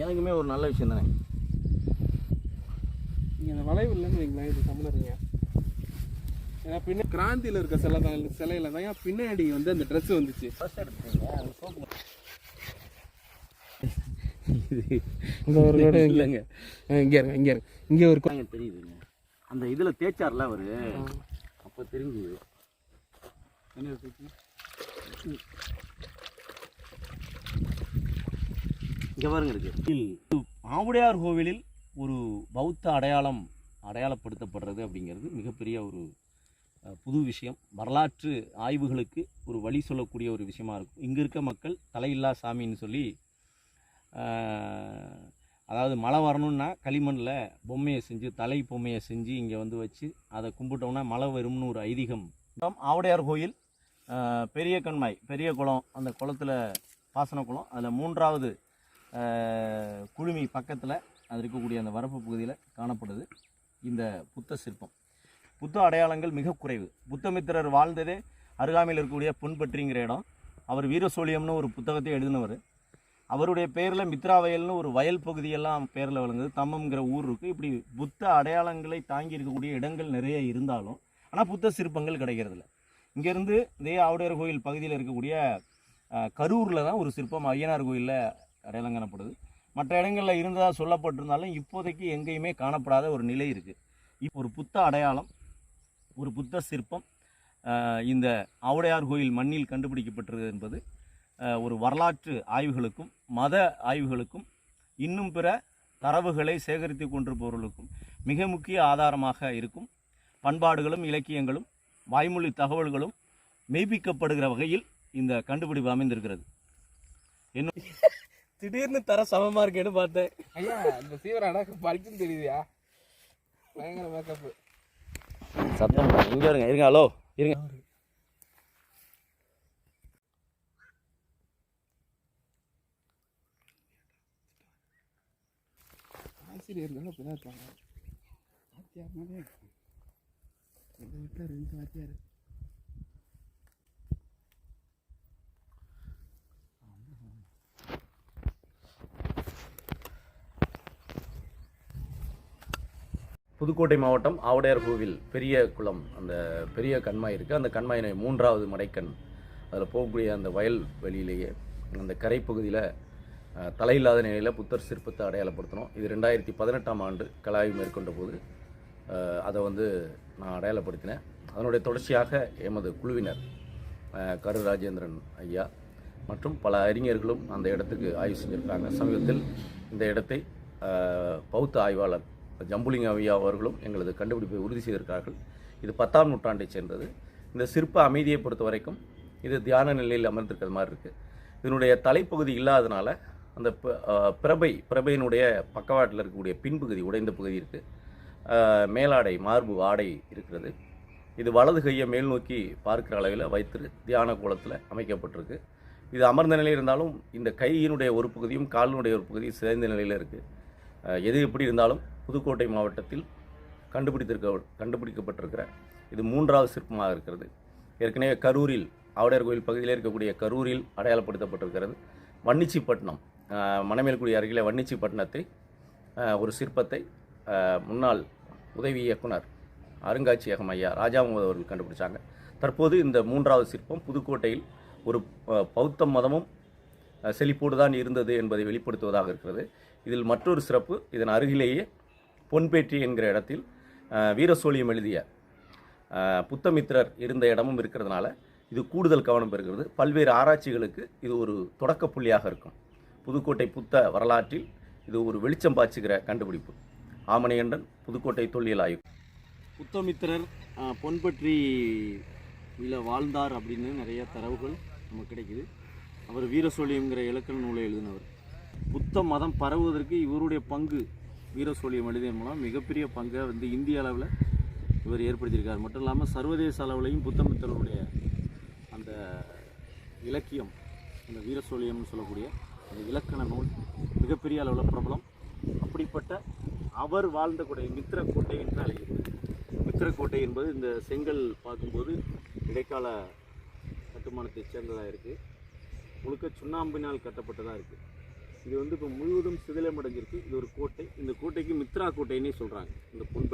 எனக்குமே ஒரு நல்ல விஷயம் தானே? நீங்கள் அந்த வளைவு இல்லைன்னு வைங்களேன் இது தமிழருங்க. ஏன்னா பின்ன கிராந்தியில் இருக்க சிலை தான் சிலையில தான். பின்னாடி வந்து அந்த ட்ரெஸ் வந்துச்சு? இந்த ஒரு கூட இங்கே. இல்லைங்க. இங்கே இருங்க இங்கே இருங்க. இங்கே ஒரு தெரியுதுங்க. அந்த இதில் தேய்ச்சார்ல அவர்? அப்போ தெரிஞ்சுது. என்ன இருக்கு? இங்கே பாருங்க இருக்கு. ஆவுடையார் கோவிலில் ஒரு பௌத்த அடையாளம் அடையாளப்படுத்தப்படுறது அப்படிங்கிறது மிகப்பெரிய ஒரு புது விஷயம். வரலாற்று ஆய்வுகளுக்கு ஒரு வழி சொல்லக்கூடிய ஒரு விஷயமா இருக்கும். இங்கே இருக்க மக்கள் தலையில்லா சாமின்னு சொல்லி அதாவது மழை வரணும்னா களிமண்ணில் பொம்மையை செஞ்சு தலை பொம்மையை செஞ்சு இங்கே வந்து வச்சு அதை கும்பிட்டோம்னா மழை வரும்னு ஒரு ஐதீகம். ஆவுடையார் கோயில் பெரிய கண்மாய் பெரிய குளம் அந்த குளத்தில் பாசன குளம் அதில் மூன்றாவது குழுமி பக்கத்தில் அது இருக்கக்கூடிய அந்த வரப்பு பகுதியில் காணப்படுது. இந்த புத்த சிற்பம். புத்த அடையாளங்கள் மிக குறைவு. புத்தமித்திரர் வாழ்ந்ததே அருகாமையில் இருக்கக்கூடிய புண்பற்றிங்கிற இடம். அவர் வீரசோழியம்னு ஒரு புத்தகத்தை எழுதினவர். அவருடைய பேரில் மித்ராவயல்னு ஒரு வயல் பகுதியெல்லாம் பேரில் விளங்குது. தம்மம்ங்கிற ஊர் இருக்குது இப்படி புத்த அடையாளங்களை தாங்கி இருக்கக்கூடிய இடங்கள் நிறைய இருந்தாலும் ஆனால் புத்த சிற்பங்கள் கிடைக்கிறதில்ல. இங்கேருந்து இதே ஆவுடையார் கோயில் பகுதியில் இருக்கக்கூடிய கரூரில் தான் ஒரு சிற்பம் ஐயனார் கோயிலில் அடையாளம் காணப்படுது மற்ற இடங்களில் இருந்ததாக சொல்லப்பட்டிருந்தாலும் இப்போதைக்கு எங்கேயுமே காணப்படாத ஒரு நிலை இருக்குது இப்போ ஒரு புத்த அடையாளம் ஒரு புத்த சிற்பம் இந்த ஆவுடையார் கோயில் மண்ணில் கண்டுபிடிக்கப்பட்டது என்பது ஒரு வரலாற்று ஆய்வுகளுக்கும் மத ஆய்வுகளுக்கும் இன்னும் பிற தரவுகளை சேகரித்து கொண்டிருப்பவர்களுக்கும் மிக முக்கிய ஆதாரமாக இருக்கும். பண்பாடுகளும் இலக்கியங்களும் வாய்மொழி தகவல்களும் மெய்ப்பிக்கப்படுகிற வகையில் இந்த கண்டுபிடிப்பு அமைந்திருக்கிறது. என்ன திடீர்னு தர சமமாக இருக்கேன்னு பார்த்தேன். ஐயா இந்த சீவராடா பளிச்சுன்னு தெரியுதுயா? பயங்கர மேக்கப்பு சத்தம் இங்கே இருங்க இருங்க ஹலோ இருங்க. ஆசிரியர் தானே இப்படி தான் இருப்பாங்க வாத்தியார் இருக்கும் எங்கள் வீட்டில் ரெண்டு வாத்தியார் புதுக்கோட்டை மாவட்டம் ஆவுடையார் கோவில் பெரிய குளம் அந்த பெரிய கண்மாய் இருக்குது அந்த கண்மாயினை மூன்றாவது மடைக்கண் அதில் போகக்கூடிய அந்த வயல் வெளியிலேயே அந்த கரைப்பகுதியில் தலையில்லாத நிலையில் புத்தர் சிற்பத்தை அடையாளப்படுத்தணும். இது ரெண்டாயிரத்தி பதினெட்டாம் ஆண்டு கலாய்வு மேற்கொண்ட போது அதை வந்து நான் அடையாளப்படுத்தினேன். அதனுடைய தொடர்ச்சியாக எமது குழுவினர் கரு ராஜேந்திரன் ஐயா மற்றும் பல அறிஞர்களும் அந்த இடத்துக்கு ஆய்வு செஞ்சுருக்காங்க. சமீபத்தில் இந்த இடத்தை பௌத்த ஆய்வாளர் ஜம்புலிங்க ஐயா அவர்களும் எங்களது கண்டுபிடிப்பை உறுதி செய்திருக்கிறார்கள். இது பத்தாம் நூற்றாண்டை சேர்ந்தது. இந்த சிற்ப அமைதியை பொறுத்த வரைக்கும் இது தியான நிலையில் அமர்ந்திருக்கிற மாதிரி இருக்குது இதனுடைய தலைப்பகுதி இல்லாதனால அந்த ப- பிரபை பிரபையினுடைய பக்கவாட்டில் இருக்கக்கூடிய பின்பகுதி உடைந்த பகுதி இருக்குது மேலாடை மார்பு ஆடை இருக்கிறது. இது வலது கையை மேல் நோக்கி பார்க்கிற அளவில் வைத்து தியான கோலத்தில் அமைக்கப்பட்டிருக்கு. இது அமர்ந்த நிலையில் இருந்தாலும் இந்த கையினுடைய ஒரு பகுதியும் காலினுடைய ஒரு பகுதியும் சிதைந்த நிலையில் இருக்குது எது எப்படி இருந்தாலும் புதுக்கோட்டை மாவட்டத்தில் கண்டுபிடித்திருக்க கண்டுபிடிக்கப்பட்டிருக்கிற இது மூன்றாவது சிற்பமாக இருக்கிறது. ஏற்கனவே கரூரில் ஆவுடையார் கோயில் பகுதியில் இருக்கக்கூடிய கரூரில் அடையாளப்படுத்தப்பட்டிருக்கிறது. வன்னிச்சிப்பட்டினம் மணமேல்குடி அருகிலே வன்னிச்சிப்பட்டினத்தை ஒரு சிற்பத்தை முன்னாள் உதவி இயக்குனர் அருங்காட்சியகம் ஐயா ராஜாமுகத் அவர்கள் கண்டுபிடிச்சாங்க. தற்போது இந்த மூன்றாவது சிற்பம் புதுக்கோட்டையில் ஒரு பௌத்த மதமும் செழிப்போடு தான் இருந்தது என்பதை வெளிப்படுத்துவதாக இருக்கிறது. இதில் மற்றொரு சிறப்பு இதன் அருகிலேயே பொன்பேற்றி என்கிற இடத்தில் வீரசோழியம் எழுதிய புத்தமித்திரர் இருந்த இடமும் இருக்கிறதுனால இது கூடுதல் கவனம் பெறுகிறது. பல்வேறு ஆராய்ச்சிகளுக்கு இது ஒரு தொடக்க புள்ளியாக இருக்கும். புதுக்கோட்டை புத்த வரலாற்றில் இது ஒரு வெளிச்சம் பாய்ச்சுகிற கண்டுபிடிப்பு. ஆமணிகண்டன் புதுக்கோட்டை தொல்லியல் ஆய்வு. புத்தமித்திரர் பொன்பற்றி இதில் வாழ்ந்தார் அப்படின்னு நிறைய தரவுகள் நமக்கு கிடைக்குது. அவர் வீரசோழியம்ங்கிற இலக்கண நூலை எழுதினவர். புத்த மதம் பரவுவதற்கு இவருடைய பங்கு வீரசோழிய மனிதன் மூலம் மிகப்பெரிய பங்கை வந்து இந்திய அளவில் இவர் ஏற்படுத்தியிருக்கார். மட்டும் இல்லாமல் சர்வதேச அளவுலையும் புத்தமித்தருடைய அந்த இலக்கியம் அந்த வீரசோழியம்னு சொல்லக்கூடிய அந்த இலக்கண நூல் மிகப்பெரிய அளவில் பிரபலம். அப்படிப்பட்ட அவர் வாழ்ந்த கோட்டை மித்திரக்கோட்டை என்று அழைக்கிறது மித்திரக்கோட்டை என்பது இந்த செங்கல் பார்க்கும்போது இடைக்கால கட்டுமானத்தைச் சேர்ந்ததாக இருக்குது முழுக்க சுண்ணாம்பினால் கட்டப்பட்டதாக இருக்குது இது வந்து இப்போ முழுவதும் சிதிலமடைஞ்சிருக்கு. இது ஒரு கோட்டை. இந்த கோட்டைக்கு மித்ரா கோட்டைன்னே சொல்கிறாங்க இந்த பொன்பட்டி